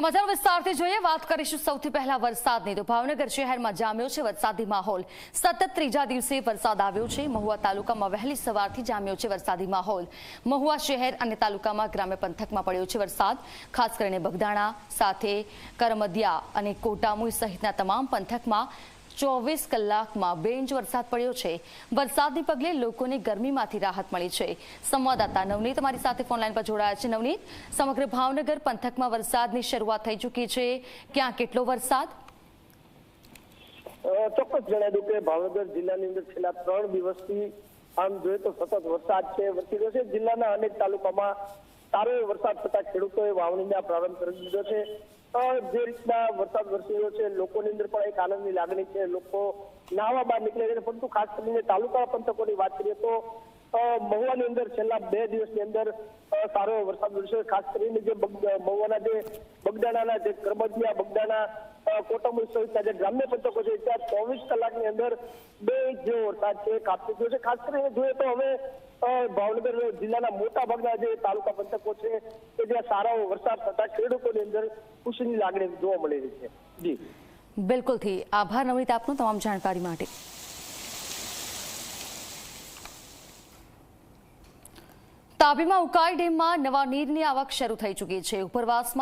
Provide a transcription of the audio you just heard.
સમાચાર વિસ્તારથી જોઈએ, વાત કરીશું સૌથી પહેલા વરસાદની. તો ભાવનગર શહેરમાં જામ્યો છે વરસાદી માહોલ. સતત ત્રીજા દિવસે વરસાદ આવ્યો છે. મહુવા તાલુકામાં વહેલી સવારથી જામ્યો છે વરસાદી માહોલ. મહુવા શહેર અને તાલુકામાં ગ્રામ્ય પંથકમાં પડ્યો છે વરસાદ. ખાસ કરીને બગદાણા, સાથે કરમદિયા અને કોટામુઈ સહિતના તમામ પંથકમાં ચોવીસ કલાકમાં બે વરસાદ પડ્યો છે. વરસાદને પગલે લોકોને ગરમીમાંથી રાહત મળી છે. સંવાદદાતા નવનીત અમારી સાથે ફોનલાઈન પર જોડાયા છે. નવનીત, સમગ્ર ભાવનગર પંથકમાં વરસાદની શરૂઆત થઈ ચૂકી છે. ક્યાં કેટલો વરસાદ? ચોક્કસ જણાવી દઉં કે ભાવનગર જિલ્લાની અંદર છેલ્લા ત્રણ દિવસથી આમ જોઈએ તો સતત વરસાદ છે, વરસી રહ્યો છે. જિલ્લાના અનેક તાલુકામાં સારો એવો વરસાદ થતા ખેડૂતોએ વાવણીના પ્રારંભ કરી દીધો છે. જે રીતના વરસાદ વરસી રહ્યો છે, લોકોની અંદર પણ એક આનંદની લાગણી છે. લોકો નાહવા બહાર નીકળે છે. પરંતુ ખાસ કરીને તાલુકા પંથકોની વાત કરીએ તો મહુવાની અંદર છેલ્લા બે દિવસની અંદર સારો વરસાદ વરસ્યો. ખાસ કરીને જે મહુવાના જે બગદાણાના જે કરમદિયા બગદાણા અ, કોટમુઈ સહિતના જે ગ્રામ્ય પંથકો છે. ત્યાં ચોવીસ કલાકની અંદર બે ઇંચ જેવો વરસાદ છે કાપી ગયો છે. ખાસ કરીને જોઈએ તો હવે ભાવનગર જિલ્લાના મોટા ભાગના જે તાલુકા પંથકો છે કે જ્યાં સારો વરસાદ થતા ખેડૂતોની અંદર ખુશીની લાગણી જોવા મળી રહી છે. જી. બિલકુલથી. આભાર નવનીત આપનું તમામ જાણકારી માટે. તાપીમાં ઉકાઈ ડેમમાં નવા નીરની આવક શરૂ થઈ ચૂકી છે. ઉપરવાસમાં